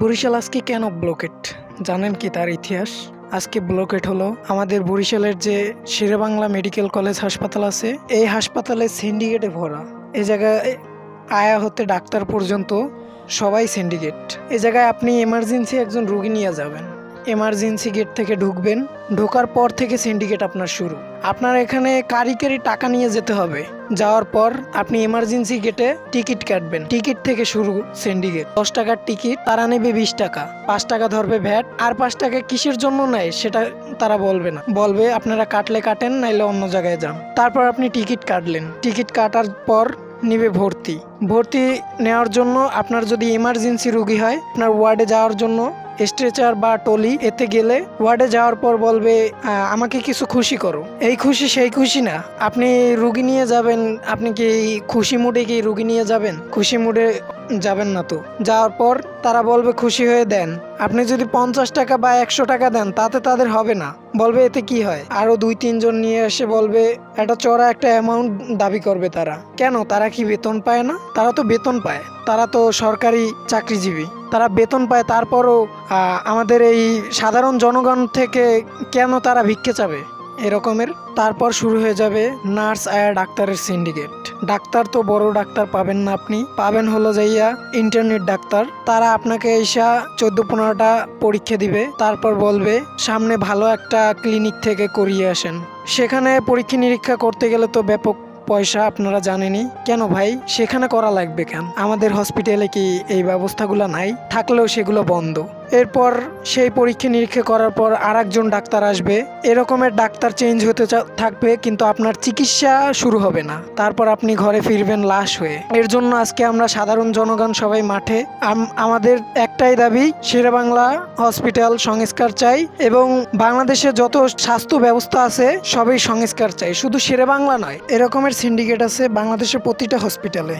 বরিশাল আজকে কেন ব্লকেট? জানেন কি তার ইতিহাস? আজকে ব্লকেট হলো আমাদের বরিশালের যে শেরেবাংলা মেডিকেল কলেজ হাসপাতাল আছে, এই হাসপাতালে সিন্ডিকেটে ভরা। এ জায়গায় আয়া হতে ডাক্তার পর্যন্ত সবাই সিন্ডিকেট। এ জায়গায় আপনি এমার্জেন্সি একজন রুগী নিয়ে যাবেন। এমার্জেন্সি গেট থেকে ঢুকবেন। ঢোকার পর থেকে সিন্ডিকেট আপনার শুরু। আপনার এখানে কারিগরি টাকা নিয়ে যেতে হবে। যাওয়ার পর আপনি এমার্জেন্সি গেটে টিকিট কাটবেন। টিকিট থেকে শুরু সিন্ডিকেট দশ টাকার টিকিট তারা নেবে বিশ টাকা। পাঁচ টাকা ধরবে ভ্যাট। আর পাঁচ টাকা কিসের জন্য নেয়, সেটা তারা বলবে না। বলবে, আপনারা কাটলে কাটেন, নাইলে অন্য জায়গায় যান। তারপর আপনি টিকিট কাটলেন। টিকিট কাটার পর নিবে ভর্তি। ভর্তি নেওয়ার জন্য আপনার যদি এমার্জেন্সি রুগী হয়, আপনার ওয়ার্ডে যাওয়ার জন্য স্ট্রেচার বা টলি এতে গেলে ওয়ার্ডে যাওয়ার পর বলবে আমাকে কিছু খুশি করো। এই খুশি সেই খুশি না। আপনি রুগী নিয়ে যাবেন, আপনি কি খুশি মুডে কি রুগী নিয়ে যাবেন? খুশি মুডে যাবেন না তো। যাওয়ার পর তারা বলবে খুশি হয়ে দেন। আপনি যদি পঞ্চাশ টাকা বা একশো টাকা দেন, তাতে তাদের হবে না। বলবে এতে কি হয়? আরও দুই, তিনজন নিয়ে এসে বলবে, একটা চড়া একটা অ্যামাউন্ট দাবি করবে তারা। কেন? তারা কি বেতন পায় না? তারা তো বেতন পায়। তারা তো সরকারি চাকরিজীবী। তারা বেতন পায়, তারপরও আমাদের এই সাধারণ জনগণ থেকে কেন তারা ভিক্ষে চাবে? এরকমের। তারপর শুরু হয়ে যাবে নার্স আয়া ডাক্তারের সিন্ডিকেট। ডাক্তার তো বড় ডাক্তার পাবেন না আপনি। পাবেন হলো যাইয়া ইন্টারনেট ডাক্তার। তারা আপনাকে এসা চোদ্দ পনেরোটা পরীক্ষা দিবে। তারপর বলবে, সামনে ভালো একটা ক্লিনিক থেকে করিয়ে আসেন। সেখানে পরীক্ষা নিরীক্ষা করতে গেলে তো ব্যাপক পয়সা আপনারা জানেনই। কেন ভাই? সেখানে করা লাগবে কেন? আমাদের হসপিটালে কি এই ব্যবস্থাগুলো নাই? থাকলেও সেগুলো বন্ধ। এরপর সেই পরীক্ষা নিরীক্ষা করার পর আর একজন ডাক্তার আসবে। এরকমের ডাক্তার চেঞ্জ হতে থাকবে, কিন্তু আপনার চিকিৎসা শুরু হবে না। তারপর আপনি ঘরে ফিরবেন লাশ হয়ে। এর জন্য আজকে আমরা সাধারণ জনগণ সবাই মাঠে। আম- আমাদের একটাই দাবি শেরেবাংলা হসপিটাল সংস্কার চাই এবং বাংলাদেশে যত স্বাস্থ্য ব্যবস্থা আছে, সবই সংস্কার চাই। শুধু শেরে বাংলা নয়, এরকমের সিন্ডিকেট আছে বাংলাদেশের প্রতিটা হসপিটালে